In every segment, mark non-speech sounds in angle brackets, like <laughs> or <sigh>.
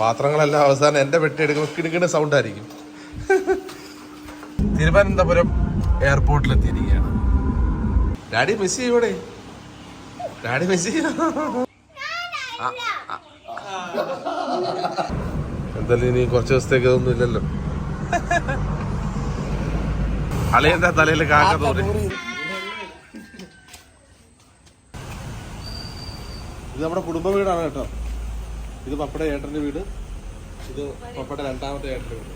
പാത്രങ്ങളെല്ലാം അവസാനം എന്റെ വെട്ടിയെടുക്കുമ്പോൾ കിടുകിട സൗണ്ട് ആയിരിക്കും. തിരുവനന്തപുരം എയർപോർട്ടിൽ എത്തിയിരിക്കുകയാണ് ഡാഡി മിസ് ചെയ്യൂടെ ഡാഡി മിസ് ചെയ്യ? എന്തായാലും ഇനി കുറച്ച് ദിവസത്തേക്ക് ഒന്നും ഇല്ലല്ലോ. അളിയന്റെ തലയിൽ കാക്ക തോന്നി ഇത് നമ്മുടെ കുടുംബ വീടാണ് കേട്ടോ. ഇത് പപ്പയുടെ ഏട്ടന്റെ വീട്. ഇത് പപ്പയുടെ രണ്ടാമത്തെ ഏട്ടന്റെ വീട്.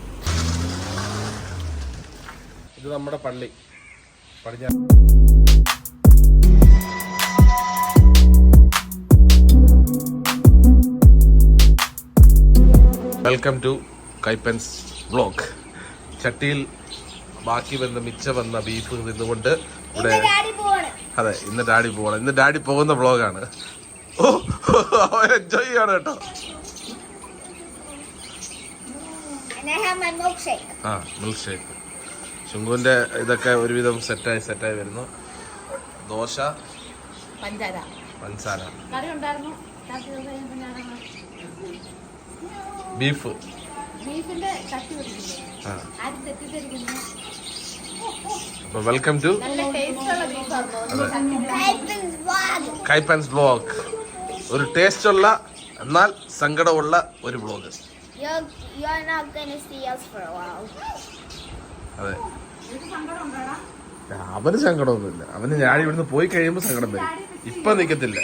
ഇത് നമ്മുടെ പള്ളി. പടിഞ്ഞാ വെൽക്കം ടു കൈപ്പൻസ് ബ്ലോഗ് ചട്ടിയിൽ ബാക്കി വന്ന മിച്ച വന്ന ബീഫ് നിന്നുകൊണ്ട് ഇവിടെ അതെ ഇന്ന് ഡാഡി പോകണം ഇന്ന് ഡാഡി പോകുന്ന വ്ളോഗാണ് ഓ അവൻ എൻജോയ് ചെയ്യാണ് കേട്ടോ. ആ മിൽക്ക് ഷേക്ക് ശുങ്കുവിന്റെ ഇതൊക്കെ ഒരുവിധം സെറ്റായി സെറ്റായി വരുന്നു. ദോശ. പഞ്ചാര പഞ്ചസാര. ബീഫ്. അപ്പൊ വെൽക്കം ടു. കൈപ്പൻസ് ബ്ലോഗ് ഒരു ടേസ്റ്റ് ഉള്ള എന്നാൽ സങ്കടമുള്ള ഒരു while. അതെ. അവന് സങ്കടമൊന്നുമില്ല. അവന് ഞാൻ ഇവിടുന്ന് പോയി കഴിയുമ്പോൾ സങ്കടം വരും. ഇപ്പൊ നിക്കത്തില്ല.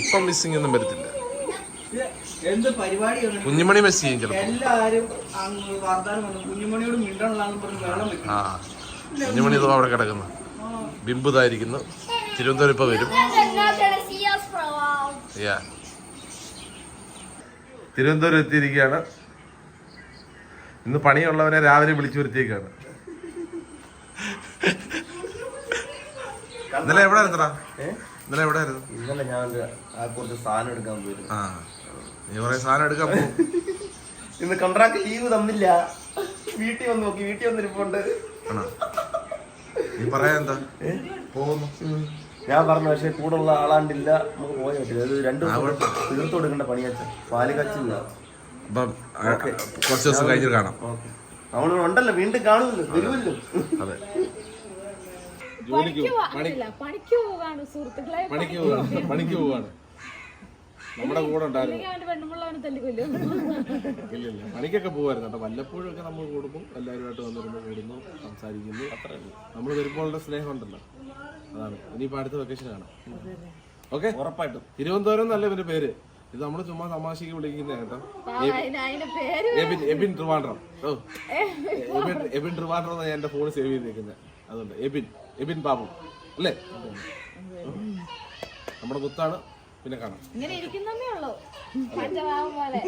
ഇപ്പൊ മിസ്സിംഗ് ഒന്നും വരത്തില്ല. എന്ത് പരിപാടി കുഞ്ഞുമണി മിസ് ചെയ്യും ചിലപ്പോ. എല്ലാരും അങ്ങ് കുഞ്ഞുമണിയോട് മിണ്ടണല്ലാന്ന് പറഞ്ഞ് വെള്ളം കുഞ്ഞുമണി ഇതോ അവിടെ കിടക്കുന്നു. ബിംബുതായിരിക്കുന്നു. തിരുവനന്തപുരം ഇപ്പൊ വരും. തിരുവനന്തപുരം എത്തിയിരിക്കുകയാണ്. ഇന്ന് പണിയുള്ളവനെ രാവിലെ വിളിച്ചു വരുത്തിയേക്കാണ്. ഇന്നലെ എവിടെ ആയിരുന്നടാ? ഇന്നലെ എവിടെ ആയിരുന്നു? ഇന്നലെ ഞാൻ കുറച്ച് സാധനം എടുക്കാൻ പോയിരുന്നു. ആ. നീ കുറെ സാധനം എടുക്കാൻ പോകും ഇന്ന് കോൺട്രാക്ട് ലീവ് തന്നില്ല. വീട്ടിൽ വന്ന് നോക്കി വീട്ടിൽ വന്നിരിപ്പുണ്ട്. ആണോ? നീ പറയാ എന്താ? പോകുന്നു ഞാൻ പറഞ്ഞു പക്ഷെ കൂടുള്ള ആളാണ്ടില്ല. നമുക്ക് പോയാൽ പറ്റില്ല. അത് രണ്ടു. തീർത്തു കൊടുക്കേണ്ട പണിയാച്ച. പാൽ കച്ചില്ല. അപ്പം കുറച്ച് ദിവസം കഴിഞ്ഞിട്ട് കാണാം. ഓക്കെ. നമ്മൾ ഉണ്ടല്ലോ വീണ്ടും കാണുന്നില്ല വരുമല്ലോ. അതെ. പണിക്ക് പോവാണ് സുഹൃത്തുക്കളെ. പണിക്ക് പോവാണ് പണിക്ക് പോവാണ് നമ്മുടെ കൂടെ ഉണ്ടായിരുന്നു. തല്ലിക്കൊല്ലും. ഇല്ലില്ല. പണിക്കൊക്കെ പോകുമായിരുന്നു കേട്ടോ വല്ലപ്പോഴും ഒക്കെ നമ്മൾ കൂടുമ്പോൾ എല്ലാവരുമായിട്ട് വന്നിരുന്നു കൂടുന്നു സംസാരിക്കുന്നു. അത്രേ ഉള്ളൂ നമ്മൾ വരുമ്പോഴുള്ള സ്നേഹം ഉണ്ടല്ലോ. അതാണ്. ഇനിയിപ്പോൾ അടുത്ത വെക്കേഷൻ ആണ് ഓക്കെ ഉറപ്പായിട്ടും. തിരുവനന്തപുരം എന്നല്ല ഇവന്റെ പേര്. ഇത് നമ്മൾ ചുമ്മാ തമാശക്ക് വിളിക്കുന്ന കേട്ടോ. പേര് എബിൻ എബിൻ ട്രിവാൻഡ്രം ഓ. എബിൻ എബിൻ ട്രിവാൻഡ്രം എന്നാണ് ഞാൻ എന്റെ ഫോൺ സേവ് ചെയ്തേക്കുന്നത് അതുകൊണ്ട് എബിൻ എബിൻ പാപം അല്ലേ? നമ്മുടെ കുത്താണ്. പിന്നെ കാണാം. ഇങ്ങനെ ഇരിക്കുന്നേ ഉള്ളൂ. പഞ്ചഭാവം പോലെ.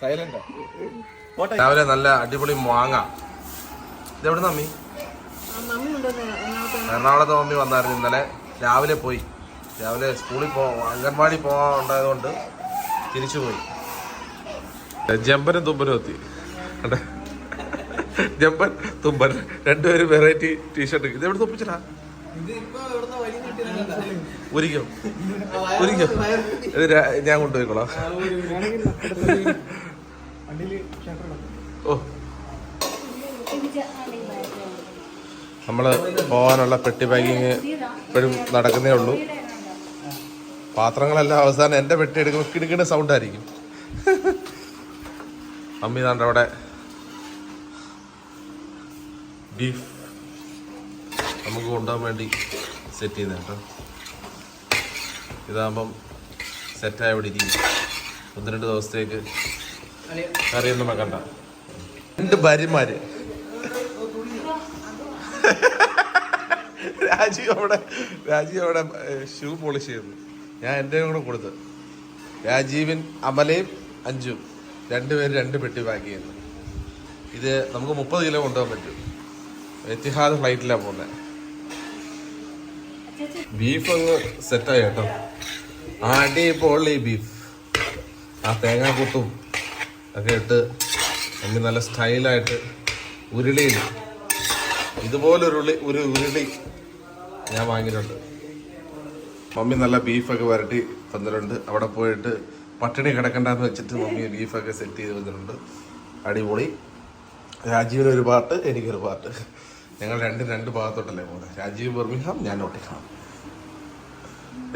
സൈലന്റ് രാവിലെ നല്ല അടിപൊളി മാങ്ങ. ഇതെവിടെ അമ്മി? എറണാകുളത്ത് മമ്മി വന്നായിരുന്നു ഇന്നലെ. രാവിലെ പോയി. രാവിലെ സ്കൂളിൽ പോ അംഗൻവാടി പോകാൻ ഉണ്ടായതുകൊണ്ട് തിരിച്ചു പോയി. ജമ്പനും തുമ്പനും എത്തി. കണ്ടോ? ജമ്പൻ തുമ്പൻ രണ്ടുപേരും വെറൈറ്റി ടീഷർട്ട് ഇത് എവിടെ തുപ്പിച്ചടാ ഒരിക്കോ ഇത് ഞാൻ കൊണ്ടുപോയിക്കോളാം. ഓ. നമ്മൾ പോകാനുള്ള പെട്ടി പാക്കിങ് ഇപ്പോഴും നടക്കുന്നേ ഉള്ളൂ. പാത്രങ്ങളെല്ലാം അവസാനം എന്റെ പെട്ടി എടുക്കുമ്പോൾ കിടക്കുന്ന സൗണ്ട് ആയിരിക്കും അമ്മി താണ്ട അവിടെ ബീഫ് നമുക്ക് കൊണ്ടുപോകാൻ വേണ്ടി സെറ്റ് ചെയ്യുന്ന ഇതാകുമ്പം സെറ്റായ ഇവിടെ ഇരിക്കും. ഒന്ന് രണ്ട് ദിവസത്തേക്ക് കറിയൊന്നും വെക്കണ്ട. രണ്ട് ഭാര്യമാര്. രാജീവ് അവിടെ രാജീവ് അവിടെ ഷൂ പോളിഷ് ചെയ്തു ഞാൻ എന്റെ കൂടെ കൊടുത്ത്. രാജീവിൻ അമലയും അഞ്ചും രണ്ടുപേരും രണ്ട് പെട്ടി പാക്ക് ചെയ്യുന്നു. ഇത് നമുക്ക് മുപ്പത് കിലോ കൊണ്ടുപോകാൻ പറ്റും. എത്തിഹാദ് ഫ്ലൈറ്റിലാണ് പോകുന്നത് ബീഫ് അങ്ങ് സെറ്റായി കേട്ടോ. അടിപൊളി ബീഫ് ആ തേങ്ങാക്കുത്തും ഒക്കെ ഇട്ട് നമുക്ക് നല്ല സ്റ്റൈലായിട്ട് ഉരുളിയിൽ ഇതുപോലൊരു ഉരുളി ഒരു ഉരുളി ഞാൻ വാങ്ങിയിട്ടുണ്ട്. മമ്മി നല്ല ബീഫൊക്കെ വരട്ടി തന്നിട്ടുണ്ട്. അവിടെ പോയിട്ട് പട്ടിണി കിടക്കണ്ടെന്ന് വെച്ചിട്ട് മമ്മി ബീഫൊക്കെ സെറ്റ് ചെയ്ത് വന്നിട്ടുണ്ട് അടിപൊളി. രാജീവിനൊരു പാട്ട് എനിക്കൊരു പാട്ട്. ഞങ്ങൾ രണ്ടും രണ്ട് ഭാഗത്തോട്ടല്ലേ പോകുന്നത്? രാജീവ് ബർമിഹാം ഞാൻ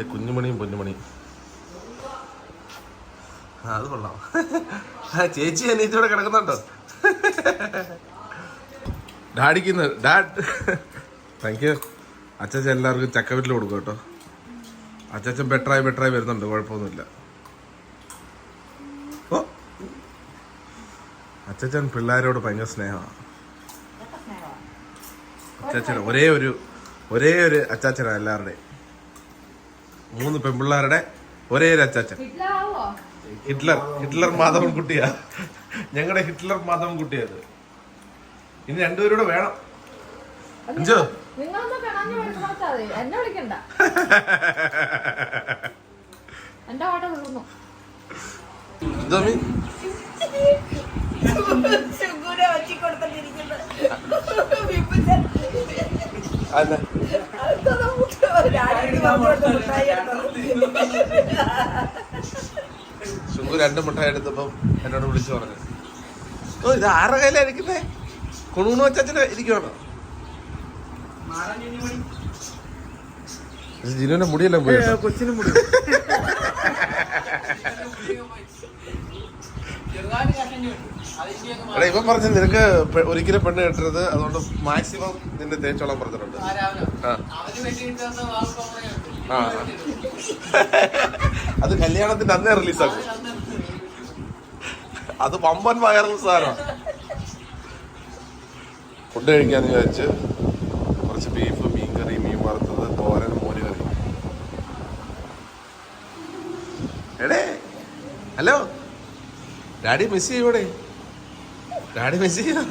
ഏ കുഞ്ഞുമണിയും പൊന്നുമണിയും. അത് കൊള്ളാം. ചേച്ചി അനീച്ചോടെ കിടക്കുന്നുണ്ടോ? ഡാഡിക്ക് ഡാഡ് താങ്ക് യു അച്ചാച്ച എല്ലാവർക്കും ചക്കവീട്ടിൽ കൊടുക്കും കേട്ടോ. അച്ഛൻ ബെറ്ററായി ബെറ്ററായി വരുന്നുണ്ട് കുഴപ്പമൊന്നുമില്ല. ഓ. അച്ഛൻ പിള്ളേരോട് ഭയങ്കര സ്നേഹമാണ്. അച്ചാച്ചൻ ഒരേ ഒരു ഒരേ ഒരു അച്ചാച്ചനാണ് എല്ലാവരുടെയും മൂന്ന് പെൺപിള്ളേരുടെ ഒരേ ഒരു അച്ചാച്ചൻ. ഹിറ്റ്ലർ ഹിറ്റ്ലർ മാധവൻ കുട്ടിയാ. ഞങ്ങളുടെ ഹിറ്റ്ലർ മാധവൻ കുട്ടിയത് ഇനി രണ്ടുപേരൂടെ വേണം. അഞ്ചോ? നിങ്ങളൊന്ന് <laughs> പിണഞ്ഞു വിളിച്ചാൽ മതി എന്നെ വിളിക്കണ്ട എന്റെ പാട്ട് വിളുന്നു എന്തോ മീ അതെ ശുങ്കു രണ്ട് മുട്ടായി എടുത്തപ്പം എന്നോട് വിളിച്ചു പറഞ്ഞു. ഓ ഇത് ആരുടെ കയ്യിലാ ഇരിക്കുന്നേ? കുണുകുണു വച്ചാച്ചനെ ഇരിക്കുവാണോ? ജിനുവിന്റെ മുടിയല്ലേ കൊച്ചിനും മുടി. <laughs> എടാ ഇവൻ പറഞ്ഞു നിനക്ക് ഒരിക്കലും പെണ്ണ് കെട്ടരുത്. അതുകൊണ്ട് മാക്സിമം നിന്റെ തേച്ചോളം പറഞ്ഞിട്ടുണ്ട്. ആ അത് കല്യാണത്തിന്റെ അന്നേ റിലീസാക്കും അത് പമ്പൻ വയറുള്ള സാധനമാണ് ഫുഡ് കഴിക്കാന്ന് വിചാരിച്ച് കുറച്ച് ബീഫ് മീൻ കറി മീൻ വറുത്തത് തോരൻ മോര് കറി. എടേ ഹലോ? ഡാഡി മിസ് ചെയ്യൂടെ ഡാഡി മിസ് ചെയ്യോ?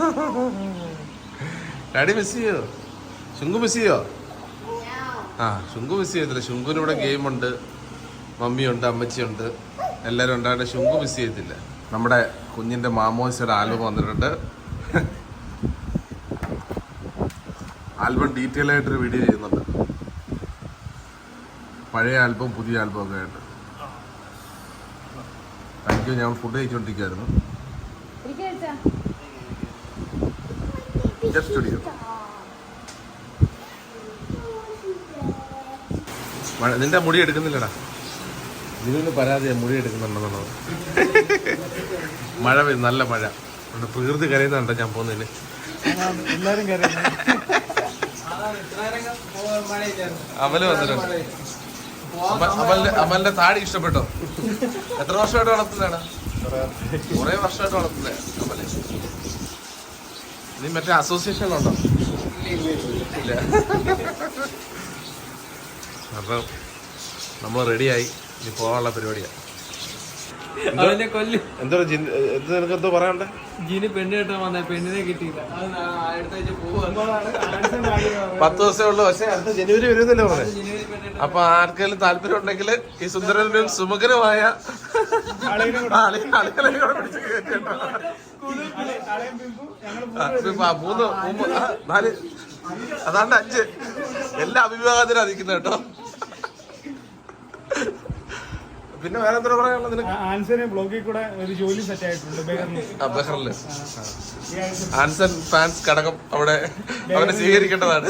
ഡാഡി മിസ് ചെയ്യോ? ശുങ്കു മിസ് ചെയ്യോ? ആ ശുങ്കു മിസ് ചെയ്യത്തില്ല. ശുങ്കുവിന് ഇവിടെ ഗെയിമുണ്ട്. മമ്മിയുണ്ട് അമ്മച്ചിയുണ്ട്. എല്ലാവരും ഉണ്ടായിട്ട് ശുങ്കു മിസ് ചെയ്യത്തില്ല. നമ്മുടെ കുഞ്ഞിന്റെ മാമോസിയുടെ ആൽബം വന്നിട്ടുണ്ട്. ആൽബം ഡീറ്റെയിൽ ആയിട്ടൊരു വീഡിയോ ചെയ്യുന്നുണ്ട്. പഴയ ആൽബം പുതിയ ആൽബം ഒക്കെ ആയിട്ട്. താങ്ക് ഞാൻ ഫുഡ് കഴിച്ചുകൊണ്ടിരിക്കുകയായിരുന്നു സ്റ്റുഡിയോ നിന്റെ മുടി എടുക്കുന്നില്ലടാ. നിന്നെ പരാതിയാ മുടി എടുക്കുന്നുണ്ടെന്നുള്ളത്. മഴ പെയ്യും നല്ല മഴ. പ്രകൃതി കരയുന്നുണ്ടോ ഞാൻ പോകുന്നതിന്. അമൽ വന്നിട്ടുണ്ട്. അമലിന്റെ അമലിന്റെ താടി ഇഷ്ടപ്പെട്ടോ? <laughs> എത്ര വർഷമായിട്ട് വളർത്തുന്നതാണ്? കുറെ വർഷമായിട്ട് വളർത്തുന്നേ അമൽ. നീ മറ്റേ അസോസിയേഷനിലുണ്ടോ ഇല്ല. അപ്പം നമ്മൾ റെഡിയായി ഇനി പോകാനുള്ള പരിപാടിയാണ് അവനെ കൊല്ലു. എന്തോ ജിൻ- എന്ത് നിനക്ക് എന്തോ പറയാനുണ്ട്? ജീന് പെണ്ണ് കെട്ടാൻ വന്ന പെണ്ണിനെ കിട്ടിയില്ല. അത് അടുത്താഴ്ച പോവാണ് പത്ത് ദിവസമേ ഉള്ളൂ പക്ഷെ അടുത്ത ജനുവരി വരുന്നില്ല പോലെ അപ്പൊ ആർക്കെങ്കിലും താല്പര്യം ഉണ്ടെങ്കിൽ ഈ സുന്ദരനും സുമുഖനുമായ ആ മൂന്ന് മൂന്ന് നാല്. അതാണ്ട് അഞ്ച്. എല്ലാ അഭിഭാഗത്തിനും നിൽക്കുന്നത് കേട്ടോ. പിന്നെ വേറെ എന്തോ പറയാനുള്ളത് നിനക്ക്? ആൻസറിന് ബ്ലോഗിൽ കൂടെ ഒരു ജോലി സെറ്റ് ആയിട്ടുണ്ട്. ബഹ്റിൽ. ആൻസൺ ഫാൻസ് ഘടകം അവിടെ അവരെ സ്വീകരിക്കേണ്ടതാണ്.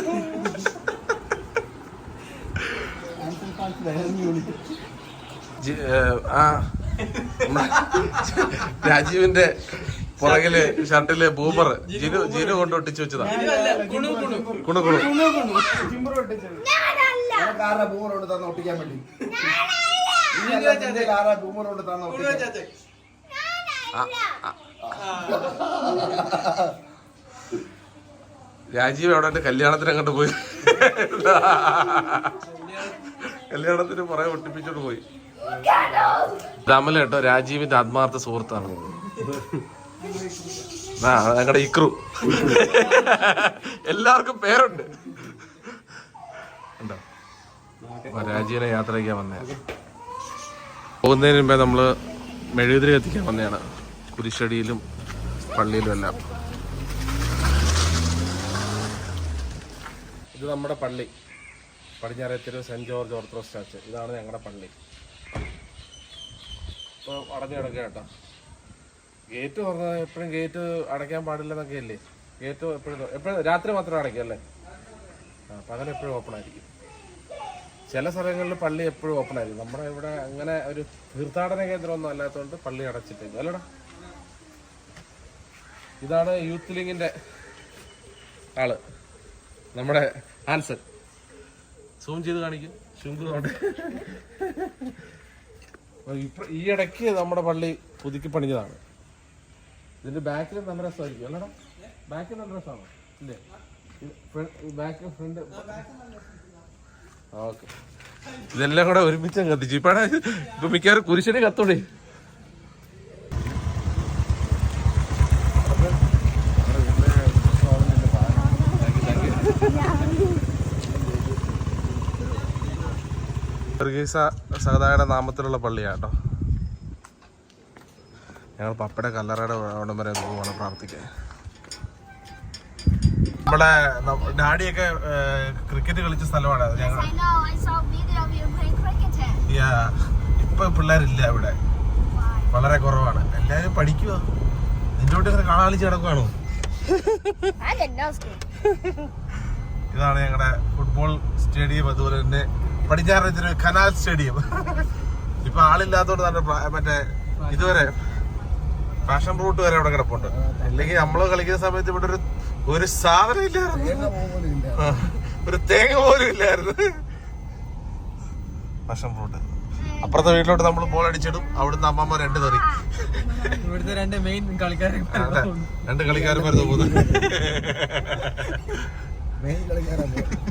ആ രാജീവിന്റെ പുറകിൽ ഷർട്ടിൽ ബൂമർ. ജിനു ജിനു കൊണ്ട് ഒട്ടിച്ചു വെച്ചതാ. കുണു കുണു. കുണു ബൂമർ കൊണ്ട് തന്നെ ഒട്ടിക്കാൻ വേണ്ടി. ആരാ തന്നെ. രാജീവ് എവിടെ കല്യാണത്തിന് അങ്ങോട്ട് പോയി. കല്യാണത്തിന് പുറകെ ഒട്ടിപ്പിച്ചോണ്ട് പോയി. അമല കേട്ടോ രാജീവിന്റെ ആത്മാർത്ഥ സുഹൃത്താണ്. ആ ഞങ്ങളുടെ ഇക്രു. എല്ലാവർക്കും പേരുണ്ട്. ഉണ്ടോ? രാജീവിനെ യാത്ര ചെയ്യാൻ വന്നേ. പോകുന്നതിന് മുമ്പേ നമ്മൾ മെഴുകുതിരി കത്തിക്കാൻ വന്നതാണ്. കുരിശടിയിലും പള്ളിയിലും എല്ലാം. ഇത് നമ്മുടെ പള്ളി. പടിഞ്ഞാറേത്തൊരു സെന്റ് ജോർജ് ഓർത്തഡോക്സ് ചർച്ച്. ഇതാണ് ഞങ്ങളുടെ പള്ളി. ഇപ്പോൾ അടഞ്ഞു കിടക്കുക കേട്ടോ. ഗേറ്റ് തുറന്നത് എപ്പോഴും ഗേറ്റ് അടയ്ക്കാൻ പാടില്ലെന്നൊക്കെ അല്ലേ ഗേറ്റ് എപ്പോഴും എപ്പോഴും രാത്രി മാത്രം അടയ്ക്കും അല്ലേ? ആ പകലെപ്പോഴും ഓപ്പൺ ആയിരിക്കും. ചില സ്ഥലങ്ങളിൽ പള്ളി എപ്പോഴും ഓപ്പൺ ആയിരുന്നു നമ്മുടെ ഇവിടെ അങ്ങനെ ഒരു തീർത്ഥാടന കേന്ദ്രമൊന്നും അല്ലാത്തതുകൊണ്ട് പള്ളി അടച്ചിട്ടില്ല അല്ലടാ? ഇതാണ് യൂത്ത് ലിങ്ങിന്റെ ആൾ നമ്മുടെ ആൻസർ സൂം ചെയ്ത് കാണിക്കും. ശുങ്കുണ്ട് ഈ ഇടയ്ക്ക് നമ്മുടെ പള്ളി പുതുക്കി പണിഞ്ഞതാണ്. ഇതിന്റെ ബാക്കിൽ നല്ല രസമായിരിക്കും അല്ലടാ? ബാക്കിൽ നല്ല രസമാണോ. ഇല്ലേ? ബാക്ക് ഫ്രണ്ട് ഇതെല്ലാം കൂടെ ഒരുമിച്ച് കത്തിച്ചു. ഇപ്പാണ് ഇപ്പൊ മിക്കവാറും കുരിശിനെ കത്തോടെ വർഗീസ സഹതായുടെ നാമത്തിലുള്ള പള്ളിയാട്ടോ. ഞങ്ങൾ പപ്പയുടെ കല്ലറയുടെ അവിടം വരെ പോവാണ് പ്രാർത്ഥിക്കാൻ. നമ്മുടെ ഡാഡിയൊക്കെ ക്രിക്കറ്റ് കളിച്ച സ്ഥലമാണ് ഞങ്ങൾ. ഇപ്പൊ പിള്ളേരില്ല ഇവിടെ. വളരെ കുറവാണ്. എല്ലാരും പഠിക്കുക നിന്റെ കൂട്ടി ഇങ്ങനെ കാണാൻ കളിച്ച് കിടക്കുവാണോ. ഇതാണ് ഞങ്ങളുടെ ഫുട്ബോൾ സ്റ്റേഡിയം അതുപോലെ തന്നെ പടിഞ്ഞാറ് കനാൽ സ്റ്റേഡിയം ഇപ്പൊ ആളില്ലാത്തോണ്ട് തന്നെ മറ്റേ ഇതുവരെ ഫാഷൻ റൂട്ട് വരെ അവിടെ കിടപ്പുണ്ട്. അല്ലെങ്കിൽ നമ്മൾ കളിക്കുന്ന സമയത്ത് ഇവിടെ ഒരു ഒരു സാധനം ഇല്ലായിരുന്നു. ഒരു തേങ്ങ പോലും ഇല്ലായിരുന്നു. ഭക്ഷണം ഫ്രൂട്ട് അപ്പുറത്തെ വീട്ടിലോട്ട് നമ്മൾ ബോൾ അടിച്ചിടും. അവിടുന്ന് അമ്മമ്മ രണ്ട് തെറി. ഇവിടുത്തെ രണ്ട് മെയിൻ കളിക്കാരെ അതെ, രണ്ട് കളിക്കാരും വരുന്ന പോകുന്നത്.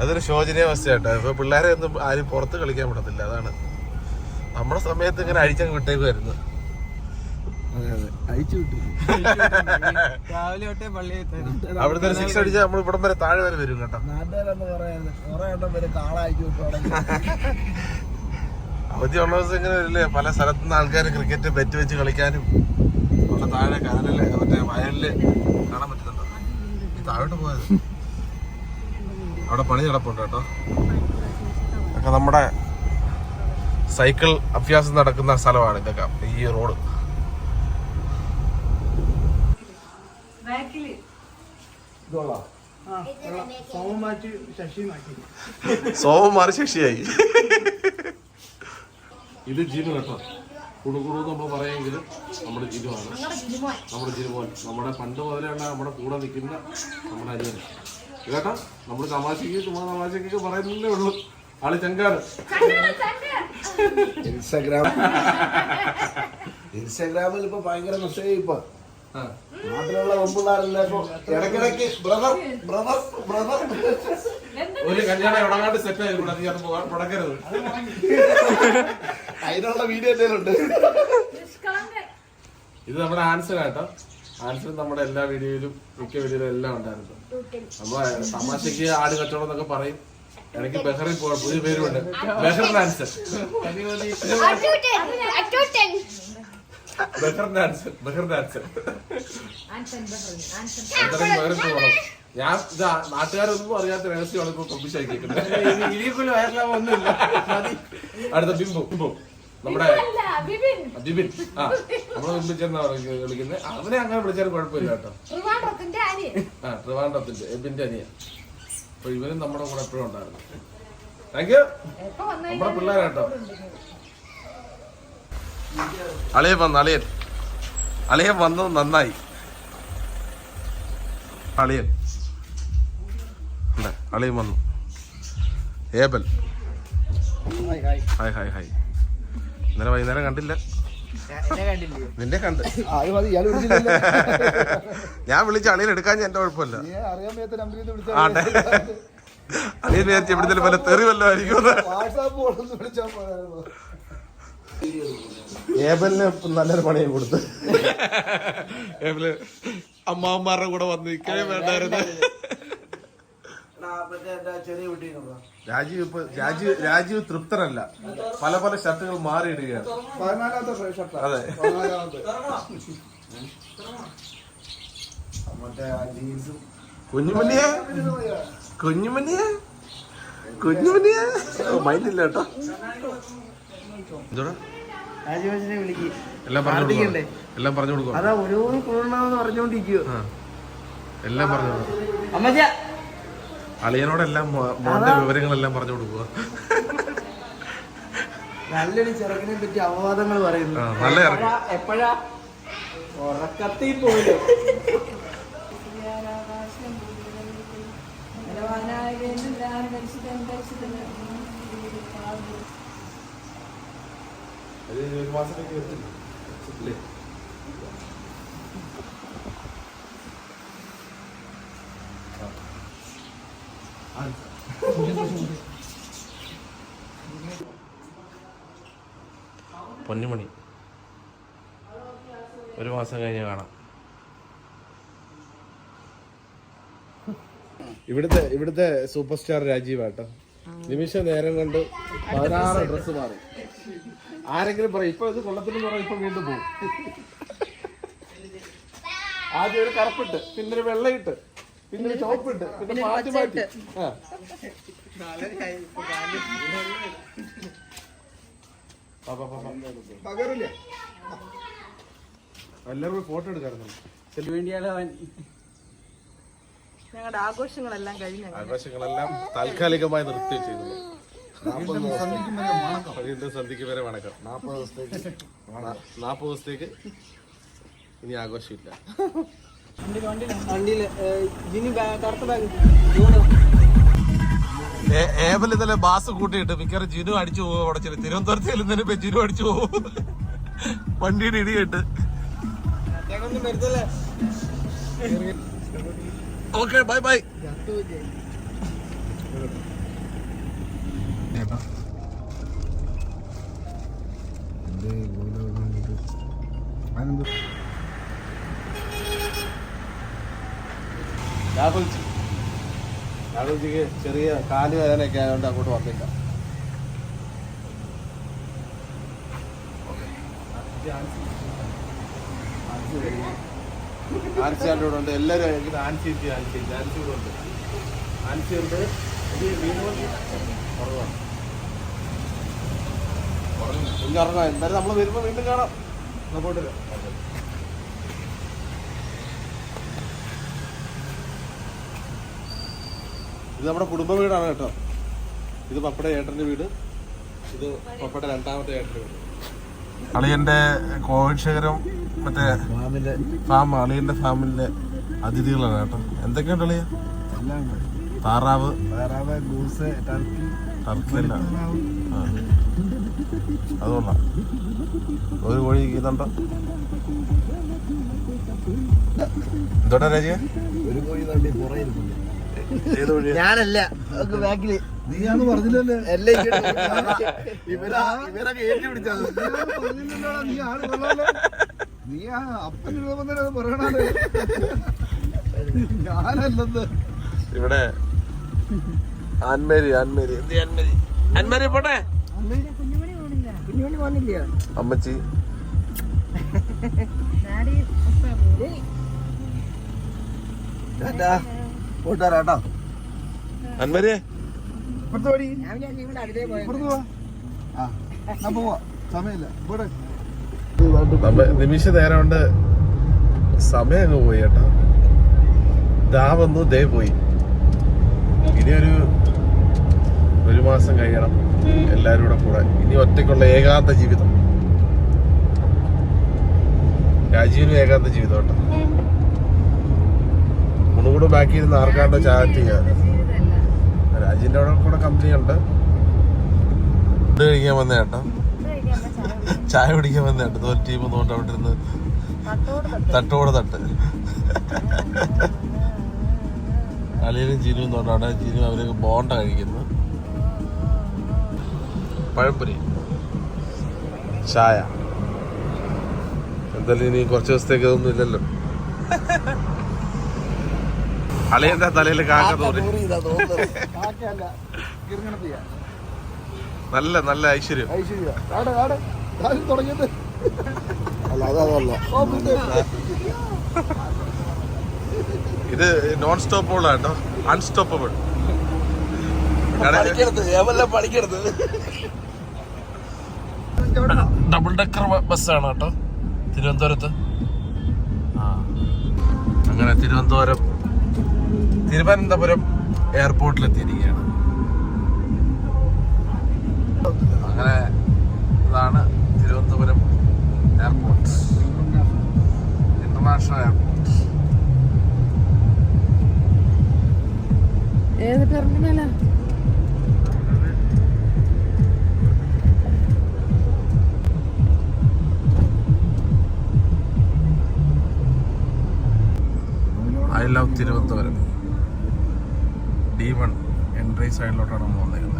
അതൊരു ശോചനീയ അവസ്ഥയാട്ടോ. ഇപ്പൊ പിള്ളേരെ ഒന്നും ആരും പുറത്ത് കളിക്കാൻ പറ്റത്തില്ല അതാണ്. നമ്മുടെ സമയത്ത് ഇങ്ങനെ അഴിച്ചങ്ങ് വിട്ടേക്കുമായിരുന്നു രാവിലെ തൊട്ടേ പള്ളി അവിടുത്തെ ഒരു സിക്സ് അടിച്ചാൽ നമ്മൾ ഇവിടം വരെ താഴെ വരെ വരും കേട്ടോ. നാട്ടുകാരെന്ന് പറയുന്നത് കുറെ എണ്ണം പേര് കാളാക്കി അവധിയുള്ള ദിവസം ഇങ്ങനെ വരില്ലേ? പല സ്ഥലത്തുനിന്ന് ആൾക്കാർ ക്രിക്കറ്റ് ബെറ്റ് വെച്ച് കളിക്കാനും അവിടെ താഴെ കനലിൽ മറ്റേ വയലിൽ കാണാൻ പറ്റുന്നുണ്ടോ? താഴോട്ട് പോയത്. അവിടെ പണി നടപ്പുണ്ട് കേട്ടോ. ഒക്കെ നമ്മുടെ സൈക്കിൾ അഭ്യാസം നടക്കുന്ന സ്ഥലമാണ് ഇതൊക്കെ ഈ റോഡ് സോമം മാറ്റി ശശി മാറ്റി. സോമം മാറി ശശിയായി. ഇത് ജിനു കേട്ടോ. കുടുകുടു നമ്മൾ പറയുമെങ്കിലും നമ്മുടെ ജിനുവാണ് നമ്മുടെ ജിനുമോൻ നമ്മുടെ പണ്ട് മുതലെയുള്ള നമ്മുടെ കൂടെ നിൽക്കുന്ന നമ്മുടെ അനിയൻ. കേട്ടോ നമ്മൾ തമാശക്ക് ചുമ്മാ തമാശക്കൊക്കെ പറയുന്നില്ലേ ഉള്ളൂ. ആൾ ചങ്കാണ് ഇൻസ്റ്റാഗ്രാം. ഇൻസ്റ്റാഗ്രാമിൽ ഇപ്പൊ ഭയങ്കര മെസ്സേജ് ഇപ്പൊ. ആ. നാട്ടിലുള്ള പെമ്പിള്ളാരെല്ലാം ഇപ്പൊ? ഇടയ്ക്കിടയ്ക്ക് ബ്രദർ ബ്രദർ ബ്രദർ. ഒരു കല്യാണം എവിടെങ്ങാണ്ട് സെറ്റ് ആയി കൂടെ നീ അത് പോകാൻ മുടക്കരുത്. അതിനുള്ള വീഡിയോ എന്തെങ്കിലും ഉണ്ട്? ഇത് നമ്മുടെ ആൻസർ കേട്ടോ. ആൻസർ നമ്മുടെ എല്ലാ വീഡിയോയിലും മിക്ക വീഡിയോയിലും എല്ലാം ഉണ്ടായിരുന്നു. അപ്പൊ തമാശക്ക് ആട് കച്ചവടം എന്നൊക്കെ പറയും. ഇടയ്ക്ക് ബഹറിൽ പോകാൻ പുതിയ പേരുണ്ട്. ബെഹറിന്റെ ആൻസർ. ബഹറിന്റെ ആൻസർ ബഹറിന്റെ ആൻസർ ഞാൻ ഇതാ നാട്ടുകാരൊന്നും അറിയാത്ത രഹസ്യമാണ് ഇപ്പൊ കേൾക്കുന്നത് അടുത്ത ബിംബു ബിംബു. നമ്മുടെ ബിബിൻ ആ നമ്മളെ വിളിച്ചെന്നാ വിളിക്കുന്നത് അവനെ അങ്ങനെ വിളിച്ചാൽ കുഴപ്പമില്ല കേട്ടോ. ട്രിവാൻഡ്രത്തിന്റെ ആ ട്രിവാൻഡ്രത്തിന്റെ എബിന്റെ അനിയ അപ്പൊ ഇവനും നമ്മുടെ കൂടെ എപ്പോഴും ഉണ്ടായിരുന്നു. താങ്ക് യു നമ്മുടെ പിള്ളേരാട്ടോ അളിയൻ വന്നു അളിയൻ. അളിയൻ വന്നത് നന്നായി. അളിയൻ. അളിയൻ വന്നു. ഏബൽ. Hi hi hi. ഇന്നലെ വൈകുന്നേരം കണ്ടില്ല. നിന്നെ കണ്ട്. ഞാൻ വിളിച്ച അളിയൻ എടുക്കാൻ എന്റെ കുഴപ്പമില്ല. അളിയൻ നേരത്തെ എവിടുത്തെ വല്ല തെറി വല്ലതും ആയിരിക്കും വാട്സാപ്പ് കൊണ്ടൊന്ന് വിളിച്ചാൽ പോരായിരുന്നു ഏബലിന് നല്ലൊരു പണിയും കൊടുത്ത്. ഏബൽ അമ്മാവന്മാരുടെ കൂടെ വന്ന് നിൽക്കണേ വേണ്ടായിരുന്നു. രാജീവ് ഇപ്പൊ രാജീവ് രാജീവ് തൃപ്തനല്ല. പല പല ഷർട്ടുകൾ മാറിയിടുകയാണ്. അതെ. മൈൻഡില്ല കുഞ്ഞുമണിയെ? കുഞ്ഞുമണിയെ. കുഞ്ഞുമണിയെ? മൈൻഡ് ഇല്ല കേട്ടോ. രാജീവനെ വിളിക്ക്. എല്ലാം പറഞ്ഞു എല്ലാം പറഞ്ഞു കൊടുക്കും അതാ ഓരോന്ന് കൊള്ളണമെന്ന് പറഞ്ഞോണ്ടിരിക്കുവോ എല്ലാം പറഞ്ഞു അമ്മച്ച. അളിയനോടെല്ലാം മോന്റെ വിവരങ്ങളെല്ലാം പറഞ്ഞു കൊടുക്കുക നല്ലൊരു ചെറുക്കനെ പറ്റി അപവാദങ്ങൾ പറയുന്നു. നല്ല എപ്പോഴാ? ഉറക്കത്തിൽ പോലും ഒരു മാസത്തേക്ക് വരത്തില്ലേ. പൊന്നുമണി. ഒരു മാസം കഴിഞ്ഞ് കാണാം. ഇവിടുത്തെ ഇവിടുത്തെ സൂപ്പർ സ്റ്റാർ രാജീവ് ആട്ടോ. നിമിഷ നേരം കണ്ട് പതിനാറ് ഡ്രസ് മാറി. ആരെങ്കിലും പറയും ഇപ്പൊ ഇത് കൊള്ളത്തിലെന്ന് പറയും ഇപ്പൊ വീണ്ടും പോകും ആദ്യം ഒരു കറുപ്പിട്ട് പിന്നെ ഒരു വെള്ളയിട്ട് പിന്നെ ഒരു ചോപ്പിട്ട് പിന്നെ മാറ്റി. മാറ്റി ആ. പാ, പാ, പാ, പാ. എല്ലാവരും ഫോട്ടോ എടുക്കാറുണ്ട്. വേണ്ടിയാണ് അവൻ ഞങ്ങളുടെ ആഘോഷങ്ങളെല്ലാം കഴിഞ്ഞു ആഘോഷങ്ങളെല്ലാം താൽക്കാലികമായി നിർത്തി ചെയ്തു. വീണ്ടും സന്ധിക്ക് വരെ വണക്കം. നാൽപ്പത് ദിവസത്തേക്ക്. നാൽപ്പത് ദിവസത്തേക്ക് ഇനി ആഘോഷമില്ല. ഏവൽ ഇന്നലെ ബാസ് കൂട്ടിയിട്ട് മിക്കവാറും ജിനു അടിച്ചു പോകും അവിടെ ചെറിയ തിരുവനന്തപുരത്ത് ചെല്ലുന്നതിന് ജിനു അടിച്ചു പോകും. വണ്ടിയുടെ ഇടിയിട്ട് ഞങ്ങളൊന്നും വരുത്തല്ലേ? Okay bye bye Rahulji. രാഹുൽജിക്ക് ചെറിയ കാൽ വേദനയൊക്കെ ആയതുകൊണ്ട് അങ്ങോട്ട് വന്നില്ല. ആൻസി ആന്റെ കൂടെ ഉണ്ട്. എല്ലാവരും എനിക്ക് ആൻസി ആൻസി ആൻസി കൂടെ ഉണ്ട്. ആൻസി ഉണ്ട്. ഇത് കുറവാണ്. ഇനി ഇറങ്ങാം എന്തായാലും നമ്മൾ വരുമ്പോൾ വീണ്ടും കാണാം. പോയിട്ട് ഇത് നമ്മുടെ കുടുംബ വീടാണ് കേട്ടോ. ഇത് പപ്പയുടെ ഏട്ടന്റെ വീട്. ഇത് പപ്പയുടെ രണ്ടാമത്തെ ഏട്ടന്റെ വീട്. അളിയന്റെ കോവിഡ് ശേഖരം മറ്റേ ഫാം അളിയന്റെ ഫാമിലെ അതിഥികളാണ് കേട്ടോ. എന്തൊക്കെയുണ്ട് അളിയ? താറാവ്. Goose Turkey. ടർക്കി അല്ല ആ. അത് ഒരു കോഴി ഇതുണ്ടോ? എന്തോട്ടാ രാജ? ഒരു കോഴി ഏത് വഴിയാ ഞാനല്ല ബാക്കിൽ. നീയാന്ന് പറഞ്ഞില്ലല്ലേ. ഇവരാ ഇവരൊക്കെ ഏറ്റുപിടിച്ചത് നീ ആൾ കൊള്ളാലോ. നീ ആ അപ്പൻ രൂപം തന്നെ അത് പറയണത്. ഞാനല്ലെന്ന്. ഇവിടെ. ആൻമേരി ആൻമേരി. എന്ത് ആൻമേരി? ആൻമേരി പോട്ടെ. വന്നില്ല അമ്മച്ചി. അൻമരിയെ പോവാ ആ ഞാൻ പോവാ. സമയമില്ല. ഇവിടെ. നിമിഷ നേരം കൊണ്ട് സമയം അങ്ങ് പോയി കേട്ടോ. ദാ വന്നു ദേ പോയി. ഇനി ഒരു ഒരു മാസം കഴിയണം എല്ലാരും കൂടെ കൂടെ. ഇനി ഒറ്റയ്ക്കുള്ള ഏകാന്ത ജീവിതം. രാജീവിനും ഏകാന്ത ജീവിതം കേട്ടോ. മുണുകൂടെ ബാക്കി ഇരുന്ന് ആർക്കാണ്ട് ചാറ്റ് ചെയ്യാൻ രാജീവിന്റെ അവിടെ കൂടെ കമ്പനി ഉണ്ട്. ഫുഡ് കഴിക്കാൻ വന്ന കേട്ടോ. ചായ കുടിക്കാൻ വന്ന. രണ്ടു തോൽ ടീം ഒന്നുകൊണ്ട് അവിടെ ഇരുന്ന് തട്ടോട് തട്ട്. അളിയനും ജീനും എന്നുകൊണ്ടാണ് ജീനും അവർ ബോണ്ട കഴിക്കുന്നു. പഴംപൊരി. ചായ. എന്തായാലും ഇനി കുറച്ച് ദിവസത്തേക്ക് ഇതൊന്നും ഇല്ലല്ലോ. അളിയന്റെ തലയിൽ കാക്ക തോന്നി നല്ല നല്ല ഐശ്വര്യം. ഐശ്വര്യ. തുടങ്ങിയത്. അല്ല അതല്ല. ഇത് നോൺ സ്റ്റോപ്പബിൾ ആട്ടോ അൺസ്റ്റോപ്പബിൾ ഡബിൾ ഡെക്കർ ബസ്സാണ് കേട്ടോ. തിരുവനന്തപുരത്ത്. ആ. അങ്ങനെ തിരുവനന്തപുരം തിരുവനന്തപുരം എയർപോർട്ടിൽ എയർപോർട്ടിലെത്തിയിരിക്കുകയാണ് അങ്ങനെ ഇതാണ് ഇന്റർനാഷണൽ എയർപോർട്ട് ഏത് ടെർമിനലാ I love Thiruvananthapuram D one entry സൈഡിലോട്ടാണ് നമ്മൾ വന്നിരിക്കുന്നത്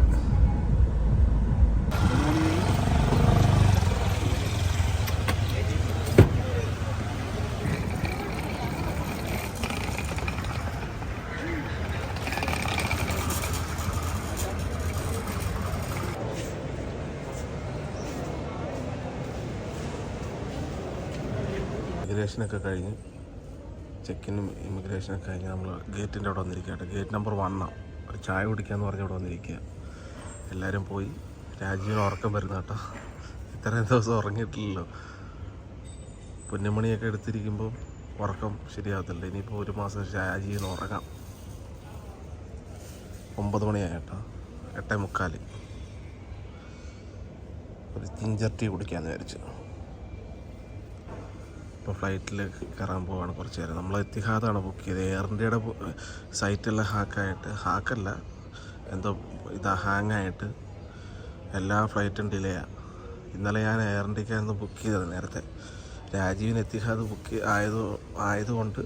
ഇമിഗ്രേഷനൊക്കെ കഴിഞ്ഞ് ചെക്കിനും ഇമിഗ്രേഷനൊക്കെ കഴിഞ്ഞ് നമ്മൾ ഗേറ്റിന്റെ അവിടെ വന്നിരിക്കുകയാണ് ഗേറ്റ് നമ്പർ വണ്ണാണ് ഒരു ചായ കുടിക്കാമെന്ന് പറഞ്ഞ് അവിടെ വന്നിരിക്കുക എല്ലാവരും പോയി. രാജീവിന് ഉറക്കം വരുന്ന കേട്ടോ. ഇത്രയും ദിവസം ഉറങ്ങിയിട്ടില്ലല്ലോ. പുന്നമണിയൊക്കെ എടുത്തിരിക്കുമ്പോൾ ഉറക്കം ശരിയാകത്തില്ല ഇനിയിപ്പോൾ ഒരു മാസം രാജീവിന് ഉറങ്ങാം. ഒമ്പത് മണിയായി കേട്ടോ. എട്ടേ മുക്കാൽ ഒരു ജിഞ്ചർ ടീ കുടിക്കാമെന്ന് വിചാരിച്ചു. ഇപ്പോൾ ഫ്ലൈറ്റിൽ കയറാൻ പോവാണ് കുറച്ച് നേരം. നമ്മൾ എത്തിഹാദാണ് ബുക്ക് ചെയ്തത്. എയർ ഇന്ത്യയുടെ സൈറ്റെല്ലാം ഹാക്കായിട്ട് ഹാക്കല്ല എന്തോ ഇതാ ഹാങ്ങായിട്ട് എല്ലാ ഫ്ലൈറ്റും ഡിലേ ആണ് ഇന്നലെ ഞാൻ എയർ ഇന്ത്യക്കായിരുന്നു ബുക്ക് ചെയ്തത് നേരത്തെ. രാജീവിന് എത്തിഹാദ് ബുക്ക് ആയത് ആയതുകൊണ്ട്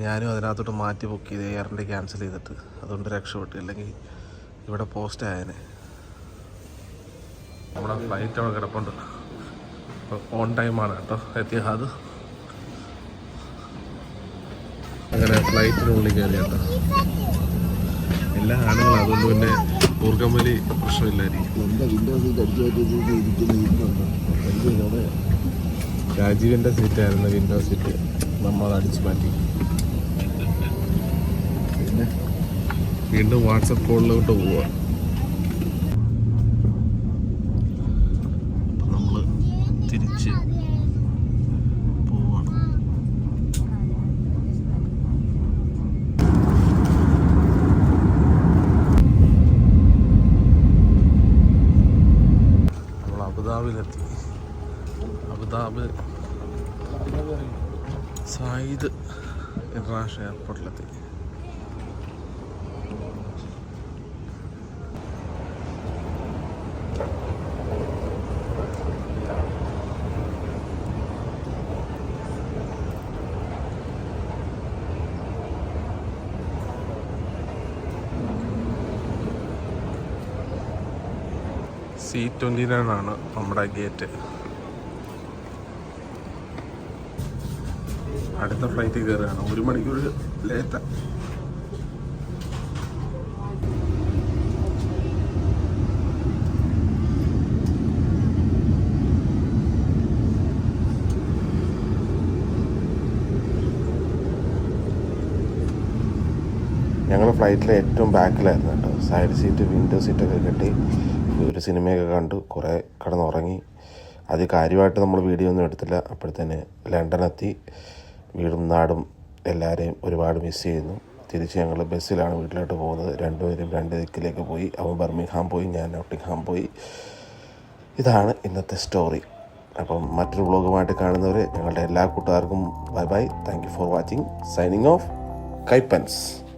ഞാനും അതിനകത്തോട്ട് മാറ്റി ബുക്ക് ചെയ്ത് എയർ ഇന്ത്യ ക്യാൻസൽ ചെയ്തിട്ട്. അതുകൊണ്ട് രക്ഷപ്പെട്ടു. അല്ലെങ്കിൽ ഇവിടെ പോസ്റ്റ് ആയനെ. നമ്മുടെ ഫ്ലൈറ്റ് അവിടെ കിടപ്പുണ്ട്. ഓൺ ടൈമാണ് കേട്ടോ എത്തിഹാദ് അങ്ങനെ ഫ്ലൈറ്റിനുള്ളിൽ കയറി കേട്ടോ. എല്ലാ ആണുങ്ങളും അതുകൊണ്ട് പിന്നെ ഊർഗം വലി പ്രശ്നമില്ലായിരിക്കും. രാജീവിന്റെ സീറ്റായിരുന്നു വിൻഡോ സീറ്റ് നമ്മൾ അടിച്ചു മാറ്റി. വീണ്ടും വാട്സപ്പ് കോളിലോട്ട് പോവുക നമ്മൾ തിരിച്ച് പോവാണ് നമ്മൾ അബുദാബിയിലെത്തി അബുദാബി സായിദ് ഇന്റർനാഷണൽ എയർപോർട്ടിലെത്തി. സി ട്വന്റി നയൻ ആണ് നമ്മുടെ ഗേറ്റ്. അടുത്ത ഫ്ലൈറ്റ് കയറുകയാണ്. ഒരു മണിക്കൂർ ലേറ്റാ. ഞങ്ങൾ ഫ്ലൈറ്റിലെ ഏറ്റവും ബാക്കിലായിരുന്നു കേട്ടോ. സൈഡ് സീറ്റ് വിൻഡോ സീറ്റൊക്കെ കിട്ടി ഒരു സിനിമയൊക്കെ കണ്ടു. കുറേ കിടന്നുറങ്ങി. അത് കാര്യമായിട്ട് നമ്മൾ വീഡിയോ ഒന്നും എടുത്തില്ല. അപ്പോഴത്തേന് ലണ്ടനെത്തി. വീടും നാടും എല്ലാവരെയും ഒരുപാട് മിസ് ചെയ്യുന്നു. തിരിച്ച് ഞങ്ങൾ ബസ്സിലാണ് വീട്ടിലോട്ട് പോകുന്നത്. രണ്ടുപേരും രണ്ട് ദിക്കിലേക്ക് പോയി. അവൻ ബർമിംഗ്ഹാം പോയി ഞാൻ നോട്ടിംഗ്ഹാം പോയി. ഇതാണ് ഇന്നത്തെ സ്റ്റോറി അപ്പം മറ്റൊരു വ്ളോഗുമായിട്ട് കാണുന്നവർ ഞങ്ങളുടെ എല്ലാ കൂട്ടുകാർക്കും bye bye. Thank you for watching signing off Kaippan's.